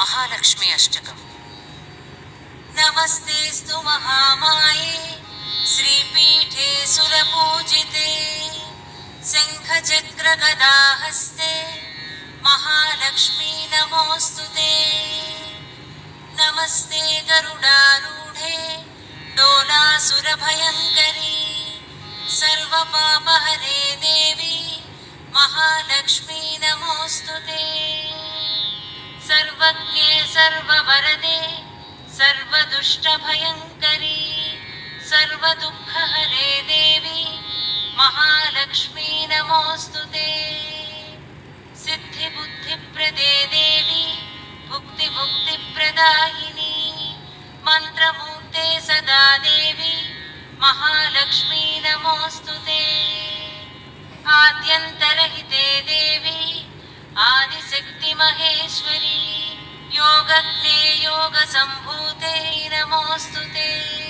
महालक्ष्मी नमस्ते स्तु महामाये श्रीपीठे सुरपूजिते, शङ्खचक्रगदाहस्ते, महालक्ष्मी नमोस्तुते नमस्ते गरुडारूढे, डोलासुरभयङ्करी, सर्वपापहरे देवी, महालक्ष्मी नमोस्तुते ते। सर्ववरदे सर्वदुष्टभयङ्करी सर्वदुःखहरे देवी महालक्ष्मी नमोऽस्तु ते सिद्धिबुद्धिप्रदे देवी भुक्तिमुक्तिप्रदायिनी मन्त्रमूर्ते सदा देवी महालक्ष्मी नमोऽस्तु ते आद्यन्तरहिते देवी आदिशक्तिमहेश्वरी योगज्ञे योगसम्भूते नमोऽस्तु ते